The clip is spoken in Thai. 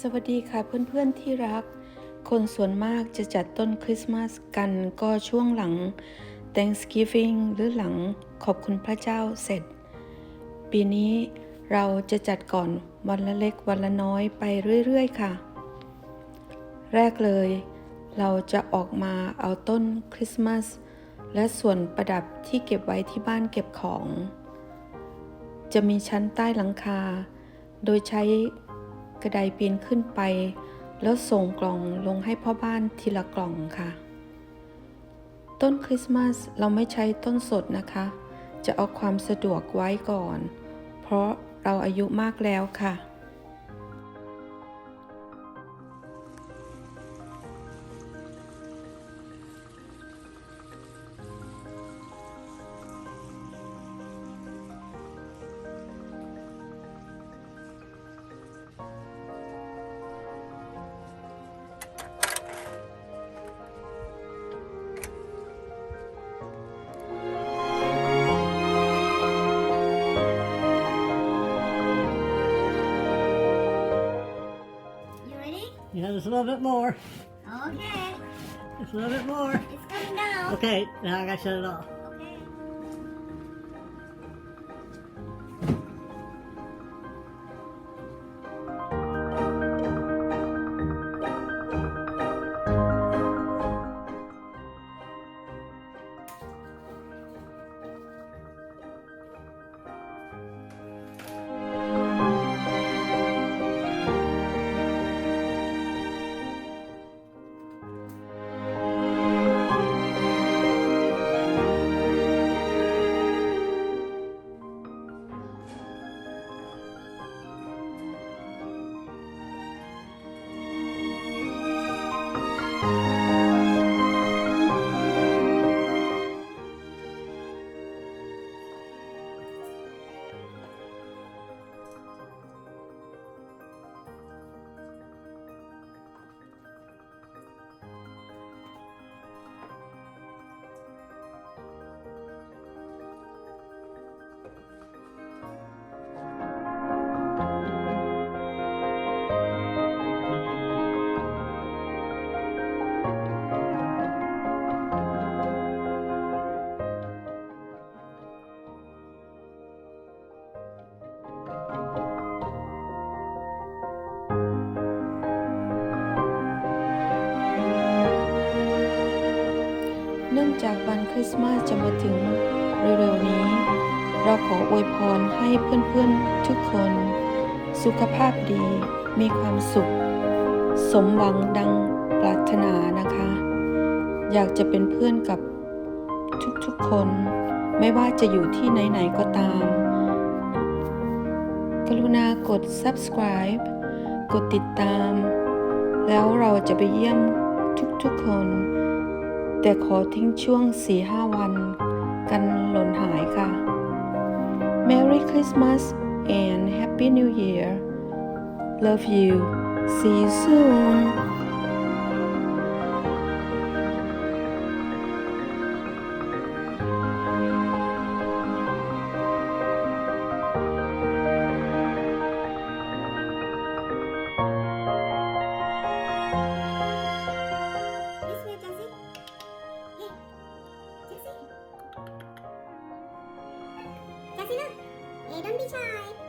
สวัสดีค่ะเพื่อนๆที่รัก คนส่วนมากจะจัดต้นคริสต์มาสกันก็ช่วงหลัง Thanksgiving หรือหลังขอบคุณพระเจ้าเสร็จ ปีนี้เราจะจัดก่อนวันละเล็กวันละน้อยไปเรื่อยๆค่ะ แรกเลย เราจะออกมาเอาต้นคริสต์มาสและส่วนประดับที่เก็บไว้ที่บ้านเก็บของ จะมีชั้นใต้หลังคา โดยใช้ กระไดปีนขึ้นไป แล้วส่งกล่องลงให้พ่อบ้านทีละกล่องค่ะ ต้นคริสต์มาสเราไม่ใช้ต้นสดนะคะ จะเอาความสะดวกไว้ก่อน เพราะเราอายุมากแล้วค่ะ Yeah, just a little bit more. Okay. Just a little bit more. It's coming down. Okay, now I gotta shut it off. Bye. เนื่องจากวันคริสต์มาสจะมาถึงเร็วๆนี้ เราขออวยพรให้เพื่อนๆทุกคน สุขภาพดี มีความสุข สมหวังดังปรารถนานะคะ อยากจะเป็นเพื่อนกับทุกๆคน ไม่ว่าจะอยู่ที่ไหนๆก็ตาม กรุณากด subscribe กดติดตาม แล้วเราจะไปเยี่ยมทุกๆคน แต่ขอทิ้งช่วงสีห้าวัน กันหล่นหายค่ะ Merry Christmas and Happy New Year Love you See you soon Selam. Eğlen bir çay.